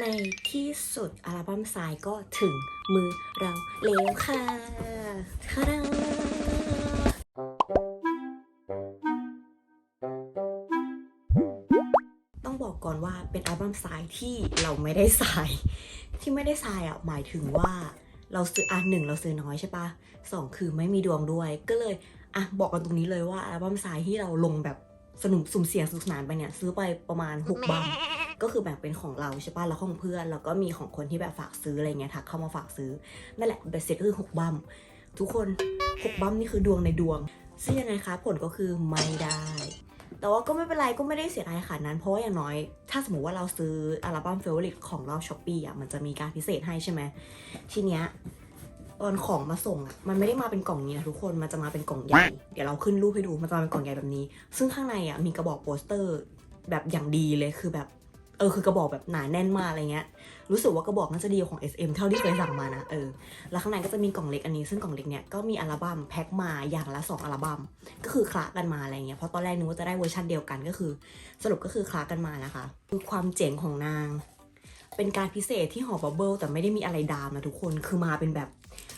ในที่สุดอัลบั้มทรายก็ถึงมือเราแล้วค่ะทาดาต้องบอกก่อนว่าเป็นอัลบั้มทรายที่เราไม่ได้ทราย ที่ไม่ได้ทรายอะหมายถึงว่าเราซื้ออะหนึ่งเราซื้อน้อยใช่ปะสองคือไม่มีดวงด้วย ก็เลยอะบอกกันตรงนี้เลยว่าอัลบั้มทรายที่เราลงแบบสนุกสุ่มเสี่ยงสนุกสนานไปเนี่ย ซื้อไปประมาณหกบัม ก็คือแบ่งเป็นของเราใช่ป่ะแล้วของเพื่อน แล้วก็มีของคนที่แบบฝากซื้ออะไรเงี้ยทักเข้ามาฝากซื้อ นั่นแหละเบสเซ็ตก็คือหกบัมทุกคนหกบัมนี่คือดวงในดวงซึ่งยังไงคะผลก็คือไม่ได้แต่ว่าก็ไม่เป็นไรก็ไม่ได้เสียดายขนาดนั้น เพราะว่าอย่างน้อย ถ้าสมมติว่าเราซื้ออัลบั้มเฟเวอริตของรอบช้อปปี้อะมันจะมีการพิเศษให้ใช่ไหมทีเนี้ยตอนของมาส่งอะมันไม่ได้มาเป็นกล่องนี้นะทุกคนมันจะมาเป็นกล่องใหญ่เดี๋ยวเราขึ้นรูปให้ดูมันจะมาเป็นกล่องใหญ่แบบนี้ ซึ่งข้างในอะมีกระบอกโปสเตอร์ แบบอย่างดีเลยคือแบบ เออคือกระบอกแบบหนาแน่นมากอะไรเงี้ย รู้สึกว่ากระบอกน่าจะดีของ SM เท่าที่เคยสั่งมานะเออแล้วข้างในก็จะมีกล่องเล็กอันนี้ ซึ่งกล่องเล็กเนี่ยก็มีอัลบั้มแพ็คมาอย่างละสองอัลบั้มก็คือคละกันมาอะไรเงี้ยเพราะตอนแรกนึกว่าจะได้เวอร์ชันเดียวกันก็คือ สรุปก็คือคละกันมานะคะ คือความเจ๋งของนาง เป็นการพิเศษที่ห่อบับเบิลแต่ไม่ได้มีอะไรดามนะทุกคนคือมาเป็นแบบ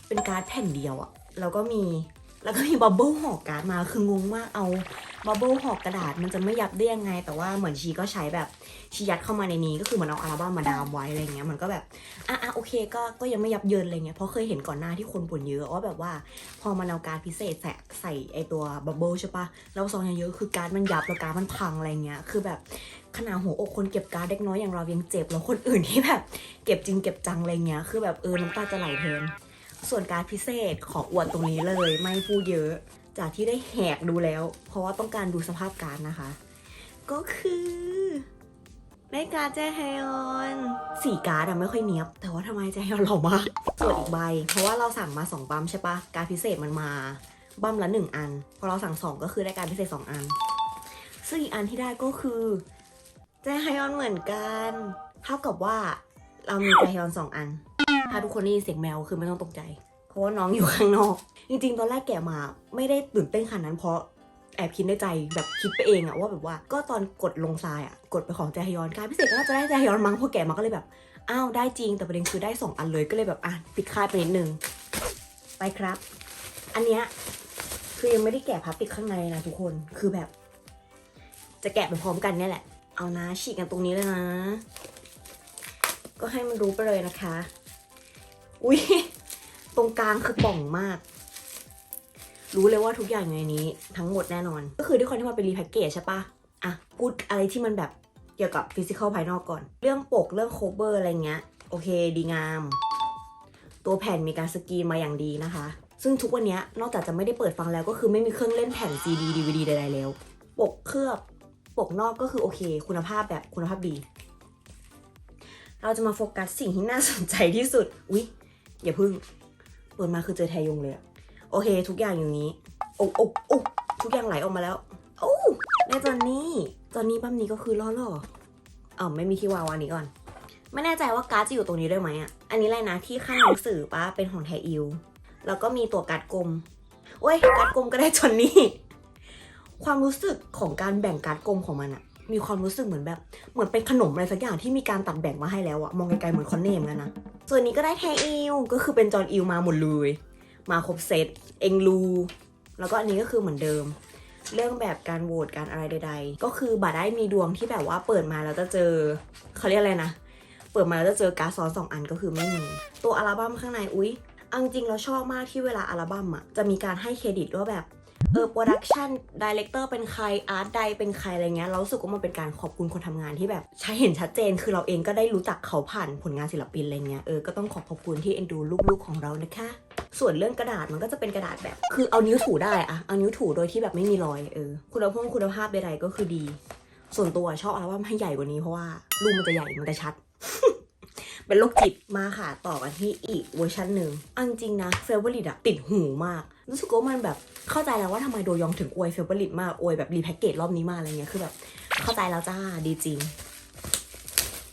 เป็นการ์ดแผ่นเดียวอะแล้วก็มี แล้วก็มีบับเบิลห่อการ์ดมาคืองงมากเอาบับเบิลห่อกระดาษมันจะไม่ยับได้ยังไง แต่ว่าเหมือนชีก็ใช้แบบชียัดเข้ามาในนี้ก็คือเหมือนเอาอัลบั้มมาดามไว้อะไรเงี้ยมันก็แบบอะอะโอเคก็ก็ยังไม่ยับเยินอะไรเงี้ยเพราะเคยเห็นก่อนหน้าที่คนบ่นเยอะว่าแบบว่าพอมันเอาการพิเศษใส่ใส่ไอตัวบับเบิลใช่ปะแล้วซองเยอะๆคือการดมันยับแล้วการดมันพังอะไรเงี้ยคือแบบขนาดหัวอกคนเก็บการดเด็กน้อยอย่างเรายังเจ็บแล้วคนอื่นที่แบบ เก็บจริงเก็บจังอะไรเงี้ยคือแบบเออน้ำตาจะไหลแทน ส่วนการพิเศษขออวดตรงนี้เลยไม่พูดเยอะ จากที่ได้แหกดูแล้ว เพราะว่าต้องการดูสภาพการนะคะ ก็คือได้การแจฮยอนสีการ์ดอะไม่ค่อยเนี้ยบ แต่ว่าทำไมแจฮยอนหล่อมากส่วนอีกใบ เพราะว่าเราสั่งมาสองบัมใช่ปะการพิเศษมันมาบัมละหนึ่งอัน พอเราสั่งสองก็คือได้การพิเศษสองอัน ซึ่งอีกอันที่ได้ก็คือแจฮยอนเหมือนกัน เท่ากับว่าเรามีแจฮยอนสองอัน ถ้าทุกคนได้ยินเสียงแมวคือไม่ต้องตกใจ เพราะว่าน้องอยู่ข้างนอก จริง ๆ ตอนแรกแกะมาไม่ได้ตื่นเต้นขนาดนั้นเพราะแอบคิดในใจแบบคิดไปเองอะว่าแบบว่าก็ตอนกดลงทรายอะกดไปของแจฮยอนการพิเศษก็น่าจะได้แจฮยอนมั้งพอแกะมาก็เลยแบบอ้าวได้จริงแต่ประเด็นคือได้สองอันเลยก็เลยแบบอะปิดคาดไปนิดนึงไปครับ อันเนี้ยคือยังไม่ได้แกะพลาสติกข้างในนะทุกคนคือแบบ จะแกะไปพร้อมกันเนี่ยแหละ เอานะฉีกกันตรงนี้เลยนะ ก็ให้มันรู้ไปเลยนะคะ อุ้ยตรงกลางคือป่องมาก รู้เลยว่าทุกอย่างในนี้ ทั้งหมดแน่นอน ก็คือด้วยความที่มันเป็นรีแพคเกจใช่ปะอะพูดอะไรที่มันแบบเกี่ยวกับฟิสิกอลภายนอกก่อน เรื่องปกเรื่องโคเวอร์อะไรเงี้ย โอเค ดีงาม ตัวแผ่นมีการสกรีนมาอย่างดีนะคะ ซึ่งทุกวันนี้นอกจากจะไม่ได้เปิดฟังแล้วก็คือไม่มีเครื่องเล่นแผ่น CD DVD ใดๆแล้ว ปกเคลือบปกนอกก็คือโอเค คุณภาพแบบคุณภาพดี เราจะมาโฟกัสสิ่งที่น่าสนใจที่สุดอุ๊ย อย่าพึ่ง เปิดมาคือเจอแทยงเลยอะโอเค ทุกอย่างอยู่นี้ โอ้โอ้โอ้ทุกอย่างไหลออกมาแล้ว โอ้ในจอนนี่จอนนี่บั้มนี้ก็คือล่อล่ออ๋อไม่มีที่วางวางนี้ก่อน ไม่แน่ใจว่าการ์ดจะอยู่ตรงนี้ด้วยไหมอะอันนี้เลยนะที่ข้างหนังสือปะเป็นของไทยอิว แล้วก็มีตัวการ์ดกลมโอ้ยการ์ดกลมก็ได้จอนนี่ ความรู้สึกของการแบ่งการ์ดกลมของมันอะมีความรู้สึกเหมือนแบบ เหมือนเป็นขนมอะไรสักอย่างที่มีการตัดแบ่งมาให้แล้วอะมองไกลๆเหมือนคอนเนมกันนะ ส่วนนี้ก็ได้แทอิลก็คือเป็นจอนอิลมาหมดเลย มาครบเซตเองลูแล้วก็อันนี้ก็คือเหมือนเดิม เรื่องแบบการโหวตการอะไรใด ๆ ก็คือบัตรได้มีดวงที่แบบว่าเปิดมาแล้วจะเจอเขาเรียกอะไรนะ เปิดมาแล้วจะเจอการ์ดซ้อนสองอันก็คือไม่มี ตัวอัลบั้มข้างในอุ๊ยเอาจริงเราชอบมากที่เวลาอัลบั้มอะจะมีการให้เครดิตว่าแบบ เออโปรดักชันดีเลกเตอร์เป็นใครอาร์ตใดเป็นใครอะไรเงี้ยเราสึกว่ามันเป็นการขอบคุณคนทำงานที่แบบใช้เห็นชัดเจน คือเราเองก็ได้รู้จักเขาผ่านผลงานศิลปินอะไรเงี้ยเออก็ต้องขอขอบคุณที่เอ็นดูลูกๆของเรานะคะส่วนเรื่องกระดาษมันก็จะเป็นกระดาษแบบ คือเอานิ้วถูได้อะเอานิ้วถูโดยที่แบบไม่มีรอยเออคุณภาพคุณภาพใดๆก็คือดี ส่วนตัวชอบอัลบั้มให้ใหญ่กว่านี้เพราะว่ารูปมันจะใหญ่มันจะชัด เป็นโรคจิตมาค่ะต่อกันที่อีกเวอร์ชันหนึ่งอันจริงนะเฟเวอริตอะติดหูมาก รู้สึกว่ามันแบบเข้าใจแล้วว่าทำไมโดยองถึงอวยเฟเวอร์ลิตมากอวยแบบรีแพ็กเกจรอบนี้มาอะไรเงี้ยคือแบบเข้าใจแล้วจ้าดีจริง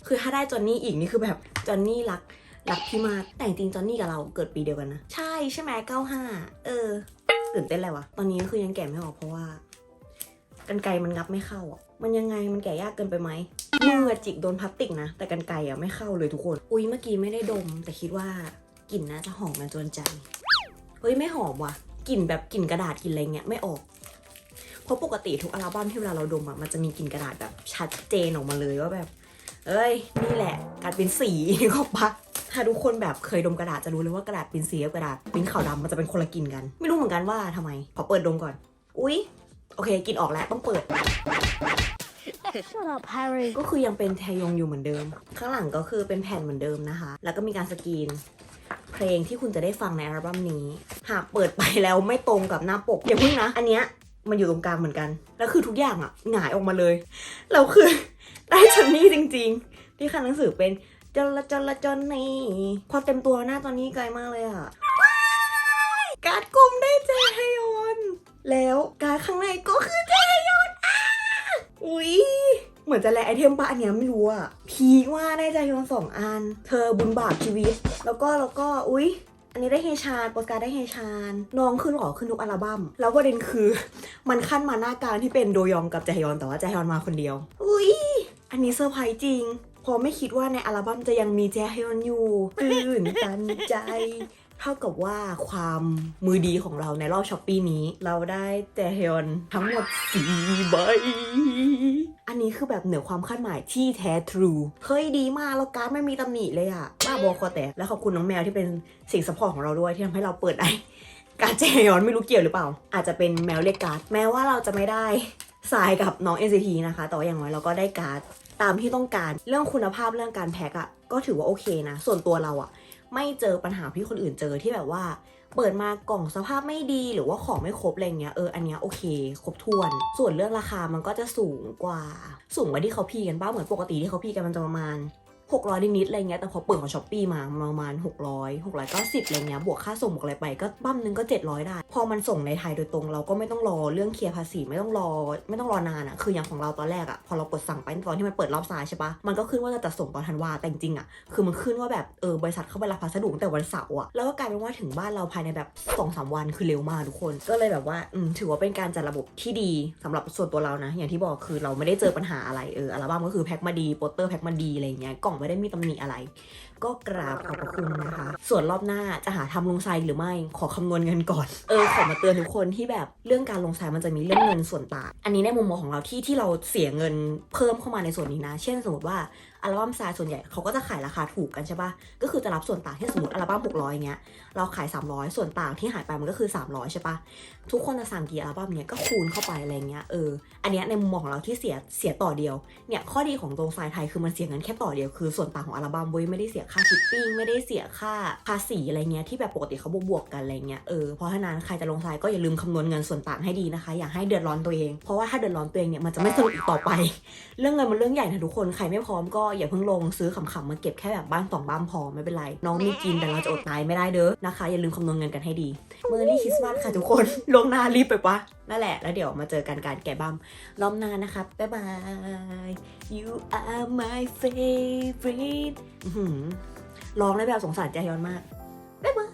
คือถ้าได้จอนนี่อีกนี่คือแบบจอนนี่รักรักพี่มากแต่จริงๆจอนนี่กับเราเกิดปีเดียวกันนะใช่ใช่ไหมเก้าห้าเออตื่นเต้นอะไรวะตอนนี้คือยังแกะไม่ออกเพราะว่ากันไกมันงับไม่เข้าอะมันยังไงมันแกะยากเกินไปไหมมือจิกโดนพลาสติกนะ แต่กันไกรอะไม่เข้าเลยทุกคน อุ้ยเมื่อกี้ไม่ได้ดม แต่คิดว่ากลิ่นน่าจะหอมมาจนใจ เฮ้ยไม่หอมว่ะกลิ่นแบบกลิ่นกระดาษกลิ่นอะไรเงี้ยไม่ออกเพราะปกติทุกอัลบั้มที่เวลาเราดมอะมันจะมีกลิ่นกระดาษแบบชัดเจนออกมาเลยว่าแบบ เอ้ย นี่แหละการเป็นสีนึกออกปะถ้าทุกคนแบบเคยดมกระดาษจะรู้เลยว่ากระดาษเป็นสีกับกระดาษเป็นขาวดำมันจะเป็นคนละกลิ่นกัน ไม่รู้เหมือนกันว่าทำไม ขอเปิดดมก่อน อุ๊ย โอเคกลินออกแล้วต้องเปิด Shut up Harry ก็คือยังเป็นแทยงอยู่เหมือนเดิม ข้างหลังก็คือเป็นแผ่นเหมือนเดิมนะคะ แล้วก็มีการสกรีน เพลงที่คุณจะได้ฟังในอัลบั้มนี้ หากเปิดไปแล้วไม่ตรงกับหน้าปกอย่าเพิ่งนะ อันเนี้ยมันอยู่ตรงกลางเหมือนกัน แล้วคือทุกอย่างอะหงายออกมาเลยแล้วคือได้จอนนี่จริง ๆ ที่คันหนังสือเป็นจละจละจนนี่ความเต็มตัวหน้าตอนนี้ไกลมากเลยอะการ์ดกลมได้เจฮยอน แล้วการ์ดข้างในก็คือเจฮยอนอ้าอุ๊ย เหมือนจะแลไอเทมปะอันเนี้ยไม่รู้อะพีคว่าได้ใจยอนสองอัน เธอบุญบาปชีวิต แล้วก็แล้วก็อุ๊ย อันนี้ได้เฮชานโปสการ์ดได้เฮชานน้องขึ้นหรอขึ้นทุกอัลบั้ม แล้วประเด็นคือมันขั้นมาหน้ากางที่เป็นโดยองกับแจฮยอนแต่ว่าแจฮยอนมาคนเดียว อุ๊ย อันนี้เซอร์ไพรส์จริงพอไม่คิดว่าในอัลบั้มจะยังมีแจฮยอนอยู่ตื่นตันใจเท่ากับว่าความมือดีของเราในรอบช้อปปี้นี้ เราได้แจฮยอนทั้งหมดสี่ใบ อันนี้คือแบบเหนือความคาดหมายที่แท้ทรูเฮ้ยดีมากแล้วการ์ดไม่มีตำหนิเลยอะบ้าบอคอแต่และขอบคุณน้องแมวที่เป็นสิ่งสปอร์ตของเราด้วยที่ทำให้เราเปิดได้การแจฮยอนไม่รู้เกี่ยวหรือเปล่า อาจจะเป็นแมวเรียกการ์ดแม้ว่าเราจะไม่ได้สายกับน้อง NCT นะคะ แต่ว่าอย่างน้อยเราก็ได้การ์ดตามที่ต้องการเรื่องคุณภาพเรื่องการแพ็คอะก็ถือว่าโอเคนะ ส่วนตัวเราอะไม่เจอปัญหาที่คนอื่นเจอที่แบบว่า เปิดมากล่องสภาพไม่ดีหรือว่าของไม่ครบอะไรเงี้ยเอออันเนี้ยโอเค ครบถ้วน ส่วนเรื่องราคามันก็จะสูงกว่า สูงกว่าที่เขาพีกันบ้างเหมือนปกติที่เขาพีกันมันจะประมาณ 600นิดๆอะไรเงี้ยแต่พอเปิดของช้อปปี้มาประมาณ 600 690อะไรเงี้ยบวกค่าส่งบวกอะไรไปก็บั้มนึงก็ 700 ได้ พอมันส่งในไทยโดยตรงเราก็ไม่ต้องรอเรื่องเคลียร์ภาษีไม่ต้องรอ ไม่ต้องรอนานอะคืออย่างของเราตอนแรกอะพอเรากดสั่งไปตอนที่มันเปิดรอบซ้ายใช่ปะมันก็ขึ้นว่าจะจัดส่งตอนธันวาแต่จริงอะคือมันขึ้นว่าแบบเออบริษัทเข้าไปรับพัสดุตั้งแต่วันเสาร์อะแล้วก็กลายเป็นว่าถึงบ้านเราภายในแบบ2อสวันคือเร็วมากทุกคน ก็เลยแบบว่าอืมถือว่าเป็นการจัดระบบที่ดีสำหรับส่วนตัวเรานะ อย่างที่บอกคือเราไม่ได้เจอปัญหาอะไรเอออัลบั้มก็คือแพ็คมาดีโปสเตอร์แพ็คมาดีอะไรเงี้ยกล่องไม่ได้มีตำหนิอะไร ก็กราบขอบพระคุณนะคะ ส่วนรอบหน้าจะหาทำลงทรายหรือไม่ขอคำนวณเงินก่อน เออขอมาเตือนทุกคนที่แบบเรื่องการลงทรายมันจะมีเรื่องเงินส่วนต่าง อันนี้ในมุมมองของเราที่ที่เราเสียเงินเพิ่มเข้ามาในส่วนนี้นะ เช่นสมมติว่าอัลบั้มทรายส่วนใหญ่เขาก็จะขายราคาถูกกันใช่ปะก็คือจะรับส่วนต่างที่สมมติอัลบั้ม600เงี้ย เราขาย 300 ส่วนต่างที่หายไปมันก็คือ 300 ใช่ปะทุกคนจะสั่งกี่อัลบั้มเนี้ยก็คูณเข้าไปอะไรเงี้ย เออ อันเนี้ยในมุมมองของเราที่เสียเสียต่อเดียว เนี่ยข้อดีของตรงทรายไทยคือมันเสียเงินแค่ต่อเดียวคือส่วนต่างของอัลบั้มเว้ยไม่ได้เสียค่าชิปปิ้งไม่ได้เสียค่าภาษีอะไรเงี้ยที่แบบปกติเขาบวกๆกันอะไรเงี้ยเออเพราะฉะนั้นใครจะลงทรายก็อย่าลืมคำนวณเงินส่วนต่างให้ดีนะคะ อย่าให้เดือดร้อนตัวเอง เพราะว่าถ้าเดือดร้อนตัวเองเนี่ยมันจะไม่สนุกอีกต่อไป เรื่องเงินมันเรื่องใหญ่นะทุกคนใครไม่พร้อมก็อย่าเพิ่งลงซื้อขำๆมาเก็บแค่แบบบ้านสองบ้านพอไม่เป็นไรน้องมีกินแต่เราจะอดตายไม่ได้เด้อนะคะ อย่าลืมคำนวณเงินกันให้ดีเมื่อนี่คริสต์มาสค่ะทุกคนลงหน้ารีบไปปะนั่นแหละ แล้วเดี๋ยวมาเจอกันการแกะบัมรอบหน้านะครับ บ๊ายบาย you are my favorite อื้อหือ ร้องได้แบบสงสารใจยอนมากได้ยบาย